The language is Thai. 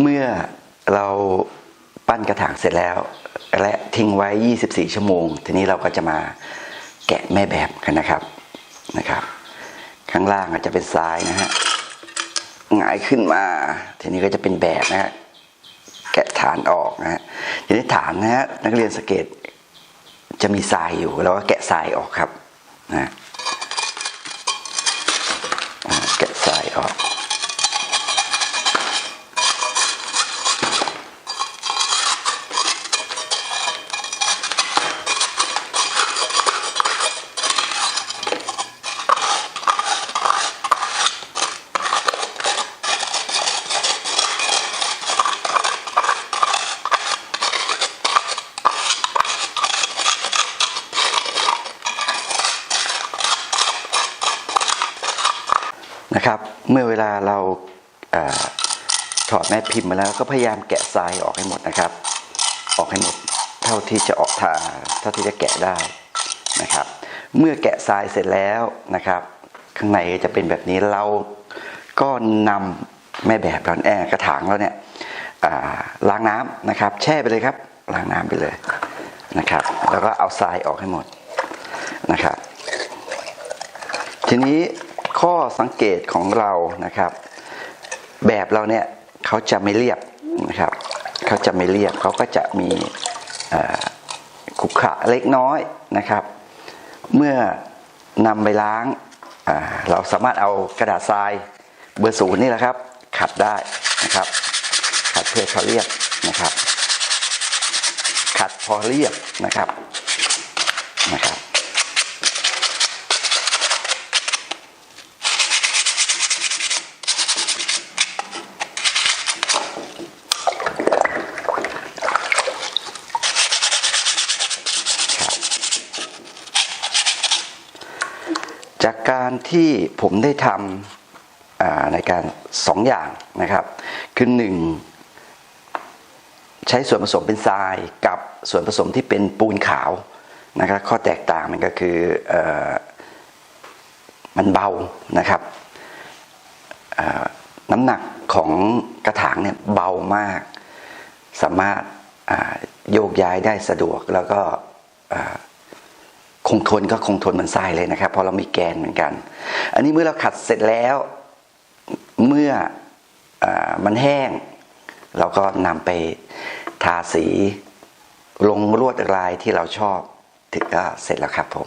เมื่อเราปั้นกระถางเสร็จแล้ว และทิ้งไว้ 24 ชั่วโมง ทีนี้เราก็จะมาแกะแม่แบบกันนะครับนะครับ ข้างล่างอาจจะเป็นทรายนะฮะหงายขึ้นมา ทีนี้ก็จะเป็นแบบนะฮะแกะฐานออกนะฮะทีนี้ฐานนะฮะนักเรียนสเกตจะมีทรายอยู่เราก็แกะทรายออกครับนะอ่าแกะทรายออก นะครับ เมื่อเวลาเราถอดแม่พิมพ์มาแล้วก็พยายามแกะทรายออกให้หมดนะครับ ออกให้หมดเท่าที่จะออกทาเท่าที่จะแกะได้นะครับ เมื่อแกะทรายเสร็จแล้วนะครับ ข้างในจะเป็นแบบนี้เราก็นำแม่แบบเราแอบกระถางเราเนี่ยล้างน้ำนะครับ แช่ไปเลยครับล้างน้ำไปเลยนะครับ แล้วก็เอาทรายออกให้หมดนะครับ ทีนี้ ข้อสังเกตของเรานะครับ แบบเราเนี่ยเขาจะไม่เรียบนะครับเขาจะไม่เรียบเขาก็จะมีขุขระเล็กน้อยนะครับ เมื่อนำไปล้างเราสามารถเอากระดาษทรายเบอร์ศูนย์นี่แหละครับ ขัดได้นะครับ ขัดเพื่อเขาเรียบนะครับ ขัดพอเรียบนะครับนะครับ จากการที่ผมได้ทำในการสองอย่างนะครับคือหนึ่งใช้ส่วนผสมเป็นทรายกับส่วนผสมที่เป็นปูนขาวนะครับข้อแตกต่างมันก็คืออมันเบานะครับน้ำหนักของกระถางเนี่ยเบามาก สามารถโยกย้ายได้สะดวกแล้วก็ คงทนก็คงทนเหมือนทรายเลยนะครับเพราะเรามีแกนเหมือนกัน อันนี้เมื่อเราขัดเสร็จแล้วเมื่ออมันแห้ง เราก็นำไปทาสีลงลวดลายที่เราชอบถึงก็เสร็จแล้วครับผม